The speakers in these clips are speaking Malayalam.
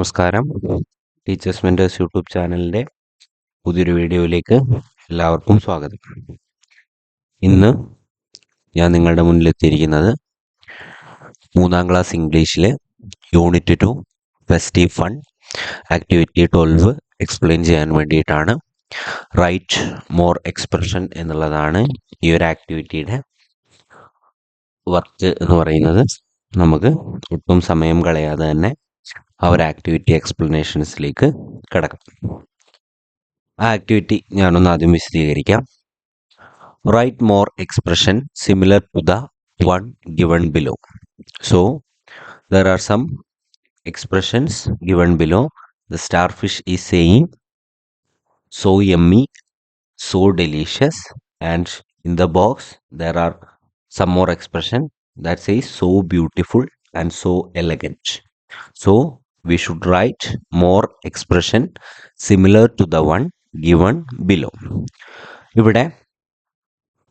നമസ്കാരം. ടീച്ചേഴ്സ് മെന്റേഴ്സ് യൂട്യൂബ് ചാനലിന്റെ പുതിയൊരു വീഡിയോയിലേക്ക് എല്ലാവർക്കും സ്വാഗതം. ഇന്ന് ഞാൻ നിങ്ങളുടെ മുന്നിൽ എത്തിയിരിക്കുന്നത് മൂന്നാം ക്ലാസ് ഇംഗ്ലീഷിലെ unit two festi fun activity twelve explain ചെയ്യാൻ വേണ്ടിയിട്ടാണ്. റൈറ്റ് മോർ എക്സ്പ്രഷൻ എന്നുള്ളതാണ് ഈ ഒരു ആക്ടിവിറ്റിയുടെ വർക്ക് എന്ന് പറയുന്നത്. നമുക്ക് ഒട്ടും സമയം കളയാതെ തന്നെ ആ ഒരു ആക്ടിവിറ്റി എക്സ്പ്ലനേഷൻസിലേക്ക് കിടക്കാം ആ ആക്ടിവിറ്റി ഞാനൊന്ന് ആദ്യം വിശദീകരിക്കാം right more expression similar to the one given below so there are some expressions given below the starfish is saying so yummy so delicious and in the box there are some more expression that says so beautiful and so elegant so we should write more expression similar to the one given below. ഇവിടെ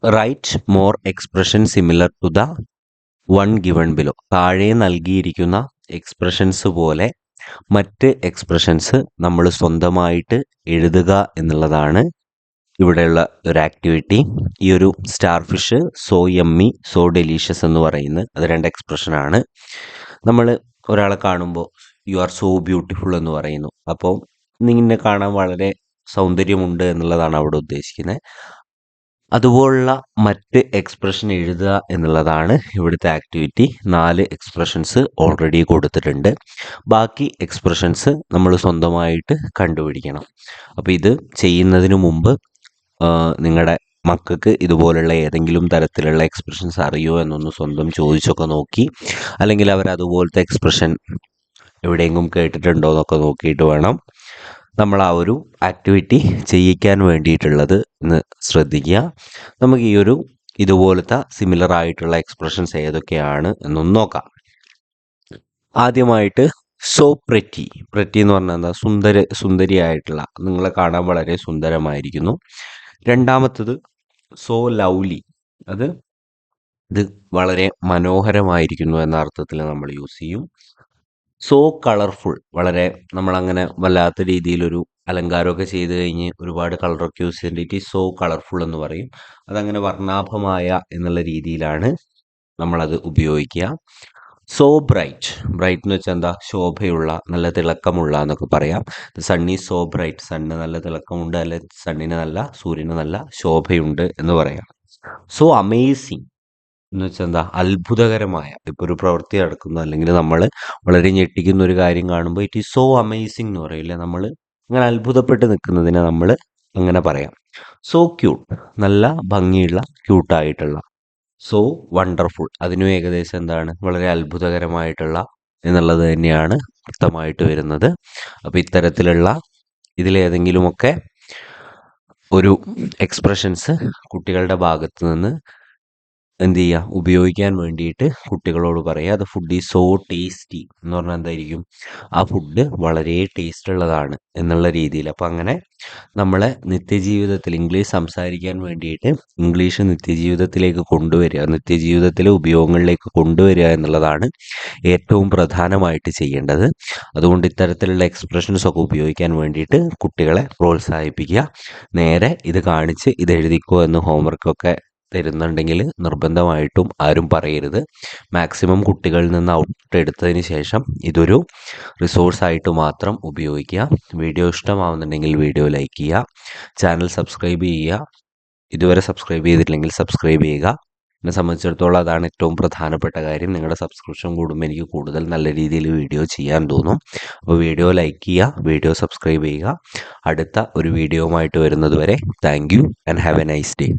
write more expression similar to the one given below. താഴെ നൽകിയിരിക്കുന്ന എക്സ്പ്രഷൻസ് പോലെ മറ്റ് എക്സ്പ്രഷൻസ് നമ്മൾ സ്വന്തമായിട്ട് എഴുതുക എന്നുള്ളതാണ് ഇവിടെയുള്ള ഒരു ആക്ടിവിറ്റി ഈ ഒരു starfish so yummy so delicious എന്ന് പറയുന്നത് അത് രണ്ട് എക്സ്പ്രഷനാണ് നമ്മൾ ഒരാളെ കാണുമ്പോൾ യു ആർ സോ ബ്യൂട്ടിഫുൾ എന്ന് പറയുന്നു. അപ്പോൾ നിന്നെ കാണാൻ വളരെ സൗന്ദര്യമുണ്ട് എന്നുള്ളതാണ് അവിടെ ഉദ്ദേശിക്കുന്നത് അതുപോലുള്ള മറ്റ് എക്സ്പ്രഷൻ എഴുതുക എന്നുള്ളതാണ് ഇവിടുത്തെ ആക്ടിവിറ്റി നാല് എക്സ്പ്രഷൻസ് ഓൾറെഡി കൊടുത്തിട്ടുണ്ട്. ബാക്കി എക്സ്പ്രഷൻസ് നമ്മൾ സ്വന്തമായിട്ട് കണ്ടുപിടിക്കണം. അപ്പോൾ ഇത് ചെയ്യുന്നതിന് മുമ്പ് നിങ്ങളുടെ മക്കൾക്ക് ഇതുപോലുള്ള ഏതെങ്കിലും തരത്തിലുള്ള എക്സ്പ്രഷൻസ് അറിയോ എന്നൊന്ന് സ്വന്തം ചോദിച്ചൊക്കെ നോക്കി. അല്ലെങ്കിൽ അവർ അതുപോലത്തെ എക്സ്പ്രഷൻ എവിടെയെങ്കിലും കേട്ടിട്ടുണ്ടോ എന്നൊക്കെ നോക്കിയിട്ട് വേണം നമ്മൾ ആ ഒരു ആക്ടിവിറ്റി ചെയ്യിക്കാൻ വേണ്ടിയിട്ടുള്ളത് എന്ന് ശ്രദ്ധിക്കുക. നമുക്ക് ഈ ഒരു ഇതുപോലത്തെ സിമിലർ ആയിട്ടുള്ള എക്സ്പ്രഷൻസ് ഏതൊക്കെയാണ് എന്നൊന്ന് നോക്കാം. ആദ്യമായിട്ട് സോ പ്രറ്റി പ്രറ്റി എന്ന് പറഞ്ഞാൽ എന്താ? സുന്ദര സുന്ദരിയായിട്ടുള്ള നിങ്ങളെ കാണാൻ വളരെ സുന്ദരമായിരിക്കുന്നു. രണ്ടാമത്തത് സോ ലൗലി അത് ഇത് വളരെ മനോഹരമായിരിക്കുന്നു എന്ന അർത്ഥത്തിൽ നമ്മൾ യൂസ് ചെയ്യും. സോ കളർഫുൾ വളരെ നമ്മളങ്ങനെ വല്ലാത്ത രീതിയിലൊരു അലങ്കാരമൊക്കെ ചെയ്ത് കഴിഞ്ഞ് ഒരുപാട് കളറൊക്കെ യൂസ് ചെയ്തിട്ട് സോ കളർഫുൾ എന്ന് പറയും. അതങ്ങനെ വർണാഭമായ എന്നുള്ള രീതിയിലാണ് നമ്മളത് ഉപയോഗിക്കുക. സോ ബ്രൈറ്റ് ബ്രൈറ്റ് എന്ന് വെച്ചാൽ എന്താ? ശോഭയുള്ള നല്ല തിളക്കമുള്ള എന്നൊക്കെ പറയാം. Sun is so bright sun നല്ല തിളക്കമുണ്ട്. അല്ലെ സണ്ണിന് നല്ല സൂര്യന് നല്ല ശോഭയുണ്ട് എന്ന് പറയാം. സോ അമേസിങ് എന്ന് വെച്ചാൽ എന്താ അത്ഭുതകരമായ ഇപ്പോൾ ഒരു പ്രവൃത്തി നടക്കുന്നു അല്ലെങ്കിൽ നമ്മൾ വളരെ ഞെട്ടിക്കുന്ന ഒരു കാര്യം കാണുമ്പോൾ ഇറ്റ് ഈസ് സോ അമേസിങ് എന്ന് പറയില്ലേ നമ്മൾ അങ്ങനെ അത്ഭുതപ്പെട്ട് നിൽക്കുന്നതിനെ നമ്മൾ അങ്ങനെ പറയാം. സോ ക്യൂട്ട് നല്ല ഭംഗിയുള്ള ക്യൂട്ടായിട്ടുള്ള സോ വണ്ടർഫുൾ അതിനും ഏകദേശം എന്താണ് വളരെ അത്ഭുതകരമായിട്ടുള്ള എന്നുള്ളത് തന്നെയാണ് വ്യക്തമായിട്ട് വരുന്നത്. അപ്പോൾ ഇത്തരത്തിലുള്ള ഇതിലേതെങ്കിലുമൊക്കെ ഒരു എക്സ്പ്രഷൻസ് കുട്ടികളുടെ ഭാഗത്ത് നിന്ന് എന്ത് ചെയ്യുക ഉപയോഗിക്കാൻ വേണ്ടിയിട്ട് കുട്ടികളോട് പറയുക അത് ഫുഡ് ഈസ് സോ ടേസ്റ്റി എന്ന് പറഞ്ഞാൽ എന്തായിരിക്കും? ആ ഫുഡ് വളരെ ടേസ്റ്റ് ഉള്ളതാണ് എന്നുള്ള രീതിയിൽ. അപ്പം അങ്ങനെ നമ്മളെ നിത്യജീവിതത്തിൽ ഇംഗ്ലീഷ് സംസാരിക്കാൻ വേണ്ടിയിട്ട് ഇംഗ്ലീഷ് നിത്യജീവിതത്തിലേക്ക് കൊണ്ടുവരിക നിത്യജീവിതത്തിലെ ഉപയോഗങ്ങളിലേക്ക് കൊണ്ടുവരിക എന്നുള്ളതാണ് ഏറ്റവും പ്രധാനമായിട്ട് ചെയ്യേണ്ടത്. അതുകൊണ്ട് ഇത്തരത്തിലുള്ള എക്സ്പ്രഷൻസ് ഒക്കെ ഉപയോഗിക്കാൻ വേണ്ടിയിട്ട് കുട്ടികളെ പ്രോത്സാഹിപ്പിക്കുക. നേരെ ഇത് കാണിച്ച് ഇത് എഴുതിക്കോ എന്ന് ഹോംവർക്കൊക്കെ തരുന്നുണ്ടെങ്കിൽ നിർബന്ധമായിട്ടും ആരും പറയരുത്. മാക്സിമം കുട്ടികളിൽ നിന്ന് ഔട്ട് എടുത്തതിന് ശേഷം ഇതൊരു റിസോഴ്സായിട്ട് മാത്രം ഉപയോഗിക്കുക. വീഡിയോ ഇഷ്ടമാവുന്നുണ്ടെങ്കിൽ വീഡിയോ ലൈക്ക് ചെയ്യുക. ചാനൽ സബ്സ്ക്രൈബ് ചെയ്യുക. ഇതുവരെ സബ്സ്ക്രൈബ് ചെയ്തിട്ടില്ലെങ്കിൽ സബ്സ്ക്രൈബ് ചെയ്യുക. എന്നെ സംബന്ധിച്ചിടത്തോളം അതാണ് ഏറ്റവും പ്രധാനപ്പെട്ട കാര്യം. നിങ്ങളുടെ സബ്സ്ക്രിപ്ഷൻ കൂടുമ്പോൾ എനിക്ക് കൂടുതൽ നല്ല രീതിയിൽ വീഡിയോ ചെയ്യാൻ തോന്നും. അപ്പോൾ വീഡിയോ ലൈക്ക് ചെയ്യുക. വീഡിയോ സബ്സ്ക്രൈബ് ചെയ്യുക. അടുത്ത ഒരു വീഡിയോയുമായിട്ട് വരുന്നത് വരെ thank you and have a nice day